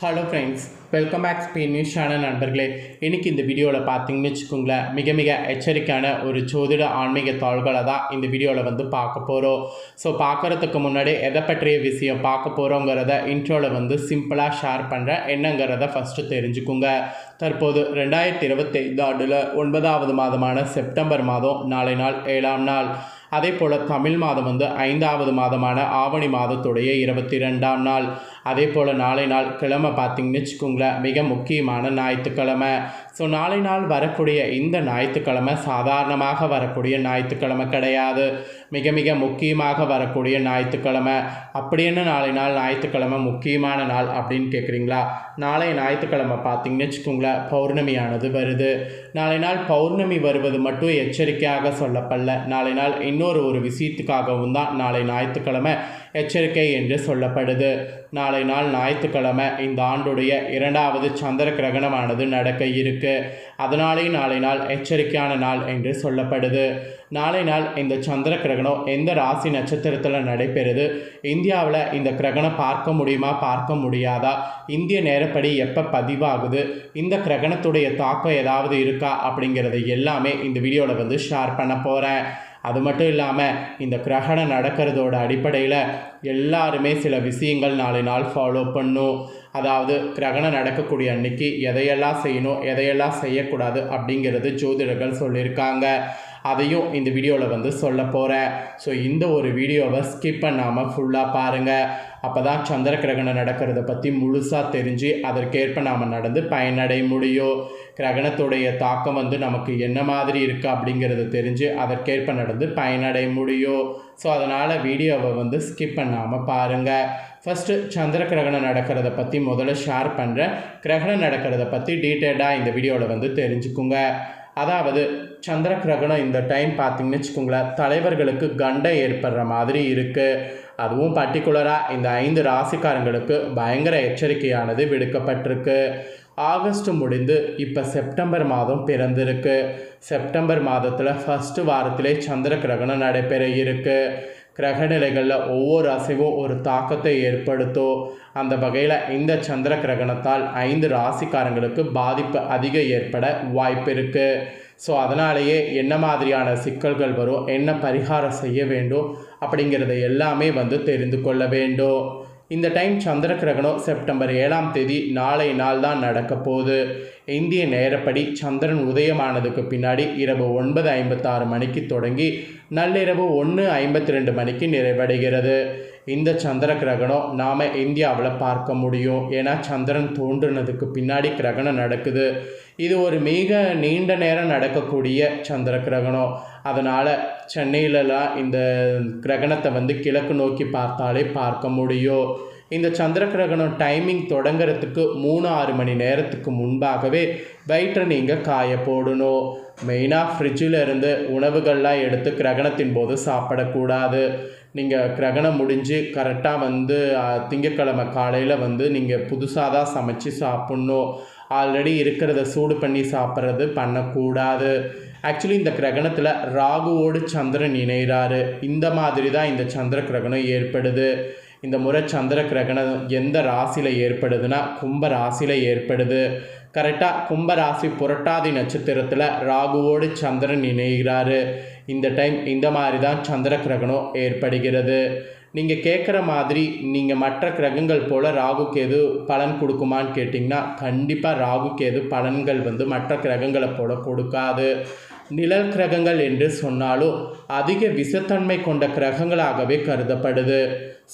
Hello friends welcome back ஸ்பீ news channel நண்பர்களே. இன்றைக்கி இந்த வீடியோவில் பார்த்தீங்கன்னு வச்சுக்கோங்களேன் மிக மிக எச்சரிக்கையான ஒரு ஜோதிட ஆன்மீக தாள்களை தான் இந்த வீடியோவில் வந்து பார்க்க போகிறோம் ஸோ பார்க்குறதுக்கு முன்னாடி எதை பற்றிய விஷயம் பார்க்க போகிறோங்கிறத இன்ட்ரோவில் வந்து சிம்பிளாக ஷேர் பண்ணுறேன் என்னங்கிறத ஃபஸ்ட்டு தெரிஞ்சுக்குங்க. தற்போது ரெண்டாயிரத்தி இருபத்தைந்து ஆண்டில் ஒன்பதாவது மாதமான செப்டம்பர் மாதம் நாளை நாள் ஏழாம் நாள். அதே போல் தமிழ் மாதம் வந்து ஐந்தாவது மாதமான ஆவணி மாதத்துடைய இருபத்தி ரெண்டாம் நாள். அதே போல் நாளை நாள் கிழமை பார்த்தீங்கன்னு வச்சுக்கோங்களேன் மிக முக்கியமான ஞாயிற்றுக்கிழமை. ஸோ நாளை நாள் வரக்கூடிய இந்த ஞாயிற்றுக்கிழமை சாதாரணமாக வரக்கூடிய ஞாயிற்றுக்கிழமை கிடையாது. மிக மிக முக்கியமாக வரக்கூடிய ஞாயிற்றுக்கிழமை. அப்படி என்ன நாளை நாள் ஞாயிற்றுக்கிழமை முக்கியமான நாள் அப்படின்னு கேட்குறீங்களா நாளை ஞாயிற்றுக்கிழமை பார்த்தீங்கன்னு வச்சுக்கோங்களேன் பௌர்ணமியானது வருது. நாளை நாள் பௌர்ணமி வருவது மட்டும் எச்சரிக்கையாக சொல்லப்படல. நாளை நாள் இன்னொரு ஒரு விஷயத்துக்காகவும் தான் நாளை ஞாயிற்றுக்கிழமை எச்சரிக்கை என்று சொல்லப்படுது. நாளை நாள் ஞாயிற்றுக்கிழமை இந்த ஆண்டுடைய இரண்டாவது சந்திர கிரகணமானது நடக்க இருக்கு. அதனாலே நாளை நாள் எச்சரிக்கையான நாள் என்று சொல்லப்படுது. நாளை நாள் இந்த சந்திர கிரகணம் எந்த ராசி நட்சத்திரத்தில் நடைபெறுது? இந்தியாவில் இந்த கிரகணம் பார்க்க முடியுமா? பார்க்க முடியாதா? இந்திய நேரப்படி எப்போ பதிவாகுது? இந்த கிரகணத்துடைய தாக்கம் ஏதாவது இருக்கா? அப்படிங்கிறது எல்லாமே இந்த வீடியோவில் வந்து ஷேர் பண்ண போகிறேன் அது மட்டும் இல்லாமல் இந்த கிரகணம் நடக்கிறதோட அடிப்படையில் எல்லாருமே சில விஷயங்கள் நாளை நாள் ஃபாலோ பண்ணும். அதாவது கிரகணம் நடக்கக்கூடிய அன்னைக்கு எதையெல்லாம் செய்யணும் எதையெல்லாம் செய்யக்கூடாது அப்படிங்கிறது ஜோதிடர்கள் சொல்லியிருக்காங்க. அதையும் இந்த வீடியோவில் வந்து சொல்ல போகிறேன் ஸோ இந்த ஒரு வீடியோவை ஸ்கிப் பண்ணாமல் ஃபுல்லாக பாருங்கள் அப்போ தான் சந்திர கிரகணம் நடக்கிறத பற்றி முழுசாக தெரிஞ்சு அதற்கேற்ப நாம் நடந்து பயனடைய முடியும். கிரகணத்துடைய தாக்கம் வந்து நமக்கு என்ன மாதிரி இருக்குது அப்படிங்கிறத தெரிஞ்சு அதற்கேற்ப நடந்து பயனடைய முடியும். ஸோ அதனால் வீடியோவை வந்து ஸ்கிப் பண்ணாமல் பாருங்கள் ஃபஸ்ட்டு சந்திர கிரகணம் நடக்கிறத பற்றி முதல்ல ஷேர் பண்ணுறேன் கிரகணம் நடக்கிறத பற்றி டீட்டெயிலாக இந்த வீடியோவில் வந்து தெரிஞ்சுக்குங்க. அதாவது சந்திர கிரகணம் இந்த டைம் பார்த்திங்கன்னு வச்சுக்கோங்களேன் தலைவர்களுக்கு கண்டம் ஏற்படுற மாதிரி இருக்குது அதுவும் பர்டிகுலராக இந்த ஐந்து ராசிக்காரங்களுக்கு பயங்கர எச்சரிக்கையானது விடுக்கப்பட்டிருக்கு. ஆகஸ்ட் முடிந்து இப்போ செப்டம்பர் மாதம் பிறந்திருக்கு. செப்டம்பர் மாதத்தில் ஃபஸ்ட்டு வாரத்திலே சந்திர கிரகணம் நடைபெற இருக்கு. கிரகநிலைகளில் ஒவ்வொரு அசைவும் ஒரு தாக்கத்தை ஏற்படுத்தும். அந்த வகையில் இந்த சந்திர கிரகணத்தால் ஐந்து ராசிக்காரங்களுக்கு பாதிப்பு அதிக ஏற்பட வாய்ப்பு இருக்குது ஸோ அதனாலேயே என்ன மாதிரியான சிக்கல்கள் வரும் என்ன பரிகாரம் செய்ய வேண்டும் அப்படிங்கிறத எல்லாமே வந்து தெரிந்து கொள்ள வேண்டும். இந்த டைம் சந்திர கிரகணம் செப்டம்பர் ஏழாம் தேதி நாளை நாள் தான் நடக்க போகுது. இந்திய நேரப்படி சந்திரன் உதயமானதுக்கு பின்னாடி இரவு ஒன்பது ஐம்பத்தாறு மணிக்கு தொடங்கி நள்ளிரவு ஒன்று ஐம்பத்தி ரெண்டு மணிக்கு நிறைவடைகிறது. இந்த சந்திர கிரகணம் நாம் இந்தியாவில் பார்க்க முடியும். ஏன்னா சந்திரன் தோன்றுனதுக்கு பின்னாடி கிரகணம் நடக்குது. இது ஒரு மிக நீண்ட நேரம் நடக்கக்கூடிய சந்திர கிரகணம். அதனால் சென்னையிலலாம் இந்த கிரகணத்தை வந்து கிழக்கு நோக்கி பார்த்தாலே பார்க்க முடியும். இந்த சந்திர கிரகணம் டைமிங் தொடங்கிறதுக்கு மூணு ஆறு மணி நேரத்துக்கு முன்பாகவே வயிற்றை நீங்கள் காய போடணும். மெயினாக ஃப்ரிட்ஜில் இருந்து உணவுகள்லாம் எடுத்து கிரகணத்தின் போது சாப்பிடக்கூடாது. நீங்கள் கிரகணம் முடிஞ்சு கரெக்டாக வந்து திங்கக்கிழமை காலையில் வந்து நீங்கள் புதுசாக தான் சமைச்சு சாப்பிட்ணும். ஆல்ரெடி இருக்கிறத சூடு பண்ணி சாப்பிட்றது பண்ணக்கூடாது. ஆக்சுவலி இந்த கிரகணத்தில் ராகுவோடு சந்திரன் இணைகிறாரு இந்த மாதிரி தான் இந்த சந்திர கிரகணம் ஏற்படுது. இந்த முறை சந்திர கிரகணம் எந்த ராசியில் ஏற்படுதுன்னா கும்ப ராசியில் ஏற்படுது. கரெக்டாக கும்ப ராசி புரட்டாதி நட்சத்திரத்தில் ராகுவோடு சந்திரன் இணைகிறாரு இந்த டைம் இந்த மாதிரி தான் சந்திர கிரகணம் ஏற்படுகிறது. நீங்கள் கேட்குற மாதிரி நீங்கள் மற்ற கிரகங்கள் போல் ராகு எது பலன் கொடுக்குமான்னு கேட்டிங்கன்னா கண்டிப்பாக ராகு எது பலன்கள் வந்து மற்ற கிரகங்களை போல் கொடுக்காது. நிழல் கிரகங்கள் என்று சொன்னாலும் அதிக விஷத்தன்மை கொண்ட கிரகங்களாகவே கருதப்படுது.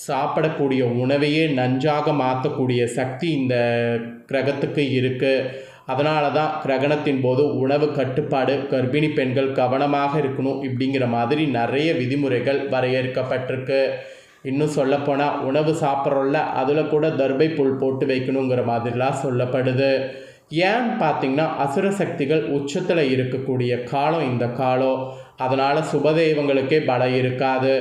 சாப்பிடக்கூடிய உணவையே நஞ்சாக மாற்றக்கூடிய சக்தி இந்த கிரகத்துக்கு இருக்குது அதனால தான் கிரகணத்தின் போது உணவு கட்டுப்பாடு கர்ப்பிணி பெண்கள் கவனமாக இருக்கணும் இப்படிங்கிற மாதிரி நிறைய விதிமுறைகள் வரையறுக்கப்பட்டிருக்கு. இன்னும் சொல்லப்போனால் உணவு சாப்பிட்றோம்ல அதில் கூட தர்பை புல் போட்டு வைக்கணுங்கிற மாதிரிலாம் சொல்லப்படுது. ஏன்னு பார்த்தீங்கன்னா அசுர சக்திகள் உச்சத்தில் இருக்கக்கூடிய காலம் இந்த காலம். அதனால் சுபதெய்வங்களுக்கே பலம் இருக்காது.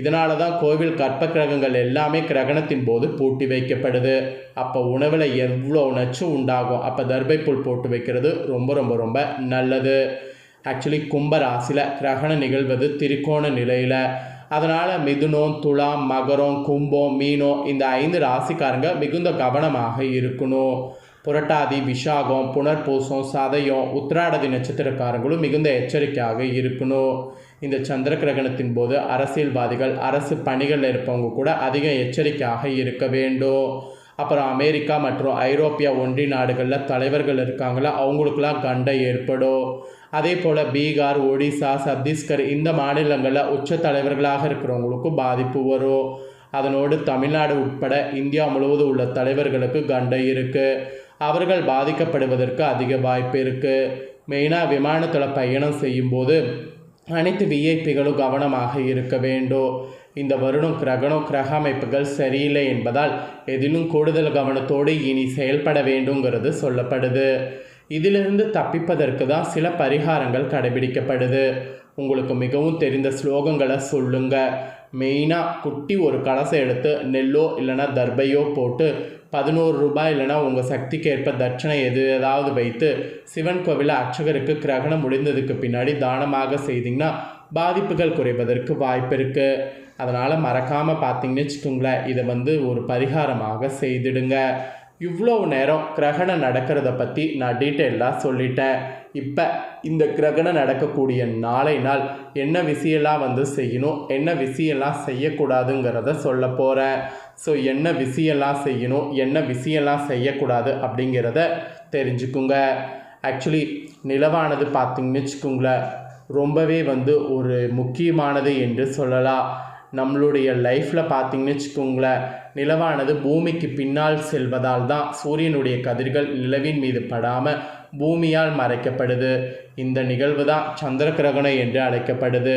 இதனால தான் கோவில் கற்ப கிரகங்கள் எல்லாமே கிரகணத்தின் போது பூட்டி வைக்கப்படுது. அப்போ உணவில் எவ்வளோ நச்சு உண்டாகும்? அப்போ தர்பை புல் போட்டு வைக்கிறது ரொம்ப ரொம்ப ரொம்ப நல்லது. ஆக்சுவலி கும்ப ராசியில் கிரகணம் நிகழ்வது திரிகோண நிலையில். அதனால் மிதுனம் துலாம் மகரம் கும்பம் மீனம் இந்த ஐந்து ராசிக்காரங்க மிகுந்த கவனமாக இருக்கணும். புரட்டாதி விஷாகம் புனர்பூசம் சதயம் உத்திராடதி நட்சத்திரக்காரங்களும் மிகுந்த எச்சரிக்கையாக இருக்கணும். இந்த சந்திர கிரகணத்தின் போது அரசியல்வாதிகள் அரசு பணிகளில் இருப்பவங்க கூட அதிக எச்சரிக்கையாக இருக்க வேண்டும். அப்புறம் அமெரிக்கா மற்றும் ஐரோப்பிய ஒன்றிய நாடுகளில் தலைவர்கள் இருக்காங்களா அவங்களுக்கெல்லாம் கண்டை ஏற்படும். அதே போல் பீகார் ஒடிசா சத்தீஸ்கர் இந்த மாநிலங்களில் உச்ச தலைவர்களாக இருக்கிறவங்களுக்கும் பாதிப்பு வரும். அதனோடு தமிழ்நாடு உட்பட இந்தியா முழுவதும் உள்ள தலைவர்களுக்கு கண்டை இருக்குது அவர்கள் பாதிக்கப்படுவதற்கு அதிக வாய்ப்பு இருக்குது மெயினாக விமானத்தில் பயணம் செய்யும்போது அனைத்து விஐபிகளும் கவனமாக இருக்க வேண்டும் இந்த வருடம் கிரகணம் கிரக அமைப்புகள் சரியில்லை என்பதால் எதிலும் கூடுதல் கவனத்தோடு இனி செயல்பட வேண்டுங்கிறது சொல்லப்படுது. இதிலிருந்து தப்பிப்பதற்கு தான் சில பரிகாரங்கள் கடைபிடிக்கப்படுது. உங்களுக்கு மிகவும் தெரிந்த ஸ்லோகங்களை சொல்லுங்க. மெயினாக குட்டி ஒரு கலசை எடுத்து நெல்லோ இல்லைன்னா தர்பையோ போட்டு பதினோரு ரூபாய் இல்லைன்னா உங்கள் சக்திக்கு ஏற்ப தட்சணை எது ஏதாவது வைத்து சிவன் கோவிலில் அர்ச்சகருக்கு கிரகணம் முடிந்ததுக்கு பின்னாடி தானமாக செய்தீங்கன்னா பாதிப்புகள் குறைவதற்கு வாய்ப்பு இருக்குது அதனால் மறக்காமல் பார்த்தீங்கன்னு வச்சுக்கோங்களேன் இதை வந்து ஒரு பரிகாரமாக செய்திடுங்க. இவ்வளோ நேரம் கிரகணம் நடக்கிறத பற்றி நான் டீட்டெயிலாக சொல்லிட்டேன். இப்போ இந்த கிரகணம் நடக்கக்கூடிய நாளை நாள் என்ன விஷயம்லாம் வந்து செய்யணும் என்ன விஷயம்லாம் செய்யக்கூடாதுங்கிறத சொல்ல போகிறேன் ஸோ என்ன விஷயம்லாம் செய்யணும் என்ன விஷயம்லாம் செய்யக்கூடாது அப்படிங்கிறத தெரிஞ்சுக்குங்க. ஆக்சுவலி நிலவானது பார்த்திங்கன்னு வச்சுக்கோங்களேன் ரொம்பவே வந்து ஒரு முக்கியமானது என்று சொல்லலாம். நம்மளுடைய லைஃப்பில் பார்த்தீங்கன்னு வச்சுக்கோங்களேன் நிலவானது பூமிக்கு பின்னால் செல்வதால் தான் சூரியனுடைய கதிர்கள் நிலவின் மீது படாமல் பூமியால் மறைக்கப்படுது. இந்த நிகழ்வு தான் சந்திர கிரகணம் என்று அழைக்கப்படுது.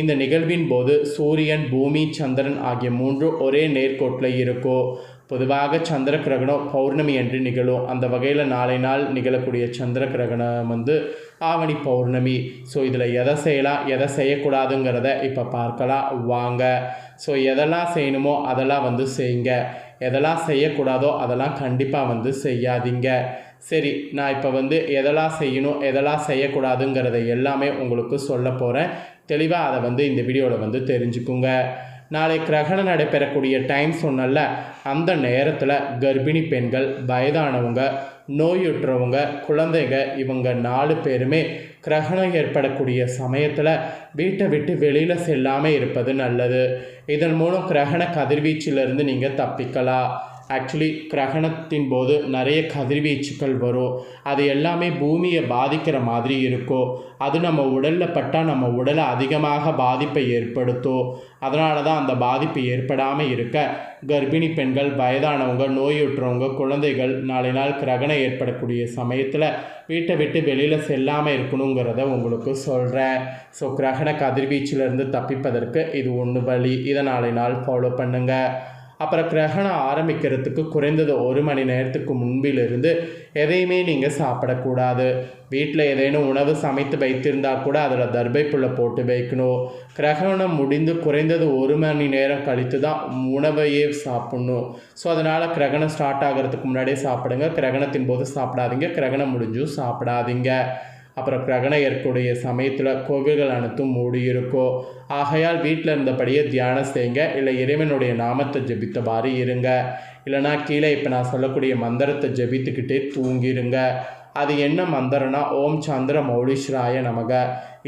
இந்த நிகழ்வின் போது சூரியன் பூமி சந்திரன் ஆகிய மூன்றும் ஒரே நேர்கோட்டில் இருக்கும் பொதுவாக சந்திர கிரகணம் பௌர்ணமி என்று நிகழும். அந்த வகையில் நாளை நாள் நிகழக்கூடிய சந்திர கிரகணம் வந்து ஆவணி பௌர்ணமி. ஸோ இதில் எதை செய்யலாம் எதை செய்யக்கூடாதுங்கிறத இப்போ பார்க்கலாம். வாங்க. ஸோ எதெல்லாம் செய்யணுமோ அதெல்லாம் வந்து செய்யுங்க. எதெல்லாம் செய்யக்கூடாதோ அதெல்லாம் கண்டிப்பாக வந்து செய்யாதீங்க. சரி நான் இப்போ வந்து எதெல்லாம் செய்யணும் எதெல்லாம் செய்யக்கூடாதுங்கிறத எல்லாமே உங்களுக்கு சொல்ல போகிறேன் தெளிவாக அதை வந்து இந்த வீடியோவில் வந்து தெரிஞ்சுக்குங்க. நாளை கிரகணம் நடைபெறக்கூடிய டைம் சொன்னல அந்த நேரத்தில் கர்ப்பிணி பெண்கள் வயதானவங்க நோயுற்றவங்க குழந்தைங்க இவங்க நாலு பேருமே கிரகணம் ஏற்படக்கூடிய சமயத்தில் வீட்டை விட்டு வெளியில் செல்லாமல் இருப்பது நல்லது. இதன் மூலம் கிரகண கதிர்வீச்சிலிருந்து நீங்கள் தப்பிக்கலாம். ஆக்சுவலி கிரகணத்தின் போது நிறைய கதிர்வீச்சுக்கள் வரும். அது எல்லாமே பூமியை பாதிக்கிற மாதிரி இருக்கும் அது நம்ம உடலில் பட்டால் நம்ம உடலை அதிகமாக பாதிப்பை ஏற்படுத்தும். அதனால தான் அந்த பாதிப்பு ஏற்படாமல் இருக்க கர்ப்பிணி பெண்கள் வயதானவங்க நோயுற்றவங்க குழந்தைகள் நாளை நாள் கிரகணம் ஏற்படக்கூடிய சமயத்தில் வீட்டை விட்டு வெளியில் செல்லாமல் இருக்கணுங்கிறத உங்களுக்கு சொல்கிறேன் ஸோ கிரகண கதிர்வீச்சிலிருந்து தப்பிப்பதற்கு இது ஒன்று வழி. இதை நாளை நாள் ஃபாலோ பண்ணுங்கள் அப்புறம் கிரகணம் ஆரம்பிக்கிறதுக்கு குறைந்தது ஒரு மணி நேரத்துக்கு முன்பிலிருந்து எதையுமே நீங்கள் சாப்பிடக்கூடாது. வீட்டில் ஏதேனும் உணவு சமைத்து வைத்திருந்தால் கூட அதில் தர்பை போட்டு வைக்கணும். கிரகணம் முடிந்து குறைந்தது ஒரு மணி நேரம் கழித்து தான் உணவையே சாப்பிட்ணும். ஸோ அதனால் கிரகணம் ஸ்டார்ட் ஆகிறதுக்கு முன்னாடியே சாப்பிடுங்க. கிரகணத்தின் போது சாப்பிடாதீங்க. கிரகணம் முடிஞ்சும் சாப்பிடாதீங்க. அப்புறம் கிரகணம் ஏற்கக்கூடிய சமயத்தில் கோவில்கள் அனைத்தும் மூடி இருக்கும் ஆகையால் வீட்டில் இருந்தபடியே தியானம் செய்யுங்க. இல்லை இறைவனுடைய நாமத்தை ஜபித்தவாறு இருங்க. இல்லைனா கீழே இப்போ நான் சொல்லக்கூடிய மந்திரத்தை ஜெபித்துக்கிட்டே தூங்கிருங்க. அது என்ன மந்திரம்னா ஓம் சந்திர மௌலீஸ்வராய நமக.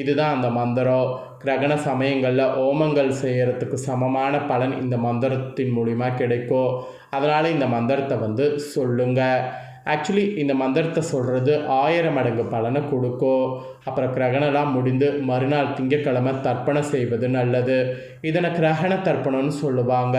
இதுதான் அந்த மந்திரம். கிரகண சமயங்களில் ஓமங்கள் செய்கிறதுக்கு சமமான பலன் இந்த மந்திரத்தின் மூலிமா கிடைக்கும். அதனால் இந்த மந்திரத்தை வந்து சொல்லுங்கள் ஆக்சுவலி இந்த மந்திரத்தை சொல்கிறது ஆயிரம் மடங்கு பலனை கொடுக்கும் அப்புறம் கிரகணம்லாம் முடிந்து மறுநாள் திங்கக்கிழமை தர்ப்பணம் செய்வது நல்லது. இதனை கிரகண தர்ப்பணம்னு சொல்லுவாங்க.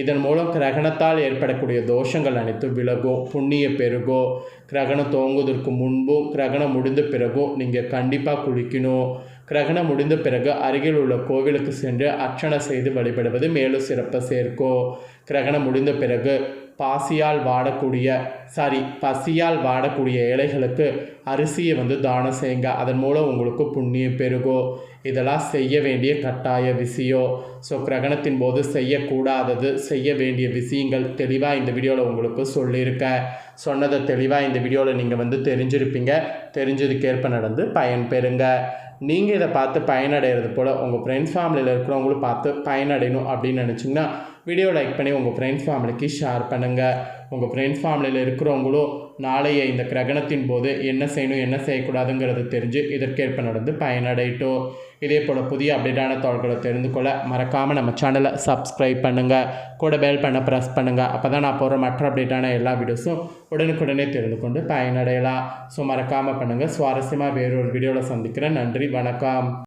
இதன் மூலம் கிரகணத்தால் ஏற்படக்கூடிய தோஷங்கள் அனைத்தும் விலகும் புண்ணிய பெருகும் கிரகணம் துவங்குவதற்கு முன்பும் கிரகணம் முடிந்த பிறகும் நீங்கள் கண்டிப்பாக குளிக்கணும். கிரகணம் முடிந்த பிறகு அருகில் உள்ள கோவிலுக்கு சென்று அர்ச்சனை செய்து வழிபடுவது மேலும் சிறப்பை சேர்க்கும். கிரகணம் முடிந்த பிறகு பாசியால் வாடக்கூடிய சாரி பசியால் வாடக்கூடிய ஏழைகளுக்கு அரிசியை வந்து தானம் செய்யுங்க. அதன் மூலம் உங்களுக்கு புண்ணியம் பெருகும் இதெல்லாம் செய்ய வேண்டிய கட்டாய விஷயம் ஸோ கிரகணத்தின் போது செய்யக்கூடாதது செய்ய வேண்டிய விஷயங்கள் தெளிவாக இந்த வீடியோவில் உங்களுக்கு சொல்லியிருக்கேன் சொன்னதை தெளிவாக இந்த வீடியோவில் நீங்கள் வந்து தெரிஞ்சிருப்பீங்க. தெரிஞ்சதுக்கேற்ப நடந்து பயன் பெறுங்க. நீங்கள் இதை பார்த்து பயனடைகிறது போல் உங்கள் ஃப்ரெண்ட்ஸ் ஃபேமிலியில் இருக்கிறவங்களும் பார்த்து பயனடையணும் அப்படின்னு நினச்சிங்கன்னா வீடியோ லைக் பண்ணி உங்கள் ஃப்ரெண்ட்ஸ் ஃபேமிலிக்கு ஷேர் பண்ணுங்கள் உங்கள் ஃப்ரெண்ட்ஸ் ஃபேமிலியில் இருக்கிறவங்களும் நாளைய இந்த கிரகணத்தின் போது என்ன செய்யணும் என்ன செய்யக்கூடாதுங்கிறது தெரிஞ்சு இதற்கேற்ப நடந்து பயனடையட்டும். இதே போல் புதிய அப்டேட்டான தகவல்களை தெரிந்து கொள்ள மறக்காமல் நம்ம சேனலை சப்ஸ்கிரைப் பண்ணுங்கள் கூட பெல் பண்ண ப்ரெஸ் பண்ணுங்கள் அப்போ தான் நான் போகிற மற்ற அப்டேட்டான எல்லா வீடியோஸும் உடனுக்குடனே தெரிந்து கொண்டு பயனடையலாம். ஸோ மறக்காமல் பண்ணுங்கள் சுவாரஸ்யமாக வேறொரு வீடியோவில் சந்திக்கிறேன். நன்றி. வணக்கம்.